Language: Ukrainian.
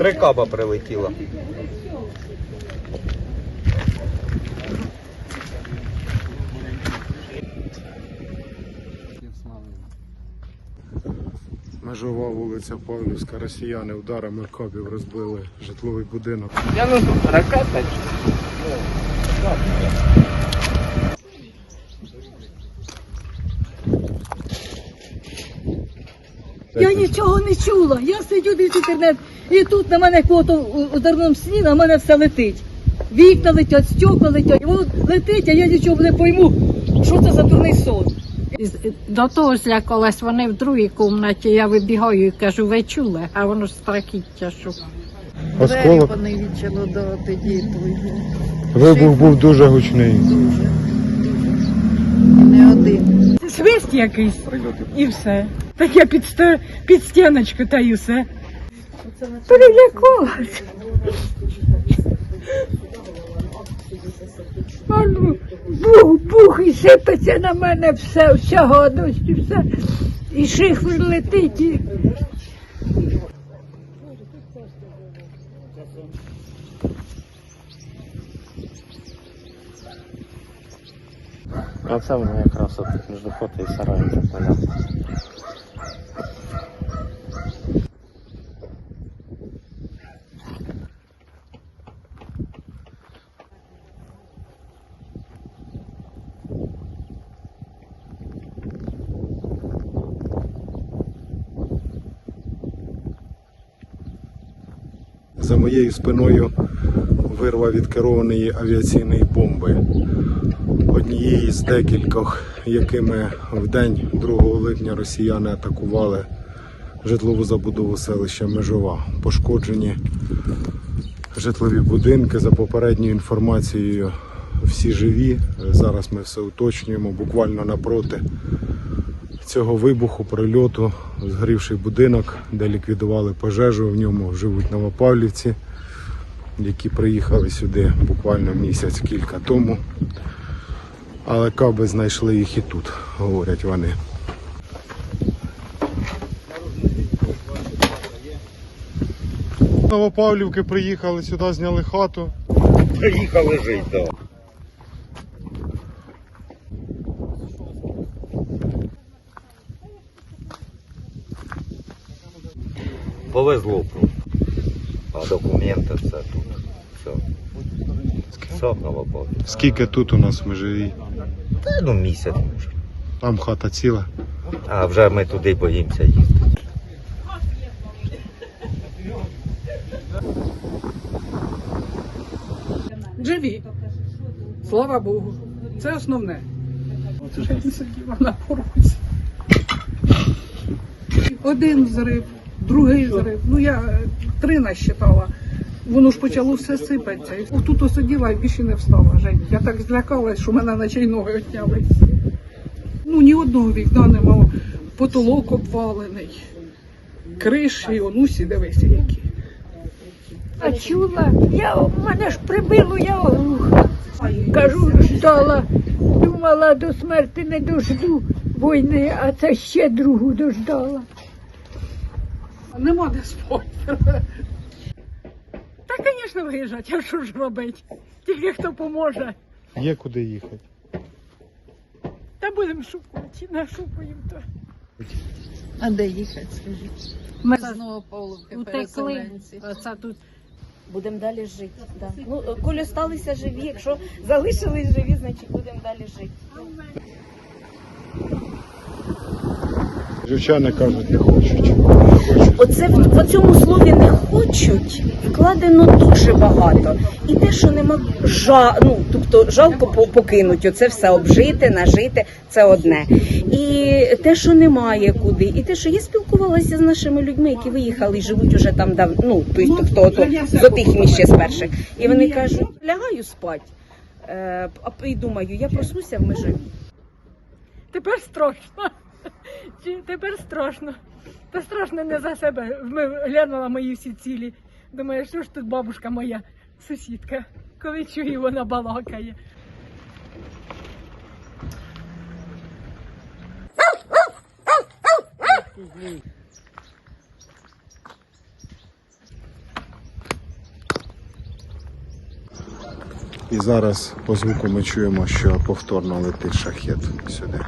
Три каба прилетіло. Межова вулиця Павлівська. Росіяни ударами кабів розбили житловий будинок. Я ну тут ракета. Я нічого не чула. Я сидю дивлюсь інтернет, і тут на мене кото у ударному сні, на мене все летить. Вікна летять, стекла летять, і воно летить, а я нічого не пойму, що це за дурний сон. До того злякалась вони в другій кімнаті, я вибігаю і кажу, ви чули, а воно ж страхіття, що. Осколок. поневічило до тоді Вибух був дуже гучний. не один. Свист якийсь і все. Так я під, під стіночку та й усе. Перелякалась. А ну, бух, бух, і сипеться на мене все, вся гадость, все. І шифр летить. І... А це воно якраз от між хати і сараєм так За моєю спиною вирва від керованої авіаційної бомби. Однієї з декількох, якими в день 2 липня росіяни атакували житлову забудову селища Межова. Пошкоджені житлові будинки. За попередньою інформацією, всі живі. Зараз ми все уточнюємо. Буквально напроти цього вибуху, прильоту, згорівший будинок, де ліквідували пожежу. В ньому живуть новопавлівці, які приїхали сюди буквально місяць кілька тому. Але каби знайшли їх і тут, говорять вони. Новопавлівки приїхали сюди, зняли хату. Приїхали жити, Повезло просто. А документи все тут. Все. Все новопав. Скільки тут у нас в межовій? Та ну місяць може. Там хата ціла. А вже ми туди боїмося їздити. Живі. Слава Богу. Це основне. Сиділа на порозі. Один зрив, другий зрив. Ну я е, три насчитала. Воно ж почало все сипатися. Отут осиділа і більше не встала. Жень. Я так злякалась, що мене наче й ноги отняли. Ну ні одного вікна нема. Потолок обвалений. Криші, онусі, дивися які. А чула, я, мене ж прибило, я оглуха. Кажу, ждала, думала до смерти не дожду війни, а це ще другу дождала. Нема де спати. Та, звісно, виїжджати, а що ж робити? Тільки хто поможе. Є куди їхати. Та будемо шукати, нашукаємо то. А де їхати, скажіть? Ми Знову половки утекли. Оце тут Будемо далі жити. Да. Ну, коли сталися живі, якщо залишились живі, значить будемо далі жити. Дівчани кажуть, не хочуть. Не хочуть. Оце в, цьому слові не хочуть вкладено дуже багато. І те, що нема жа, ну, тобто жалко покинуть, оце все обжити, нажити, це одне. І те, що немає куди, і те, що я спілкувалася з нашими людьми, які виїхали і живуть уже там дав, ну, тобто, ото, з отих місць ще з перших. І вони кажуть, лягаю спать. Е, і думаю, я проснуся в межі. тепер страшно. Чи тепер страшно? Та страшно не за себе. Глянула мої всі цілі. Думаю, що ж тут бабушка моя сусідка, коли чую, вона балакає. І зараз по звуку ми чуємо, що повторно летить шахет сюди.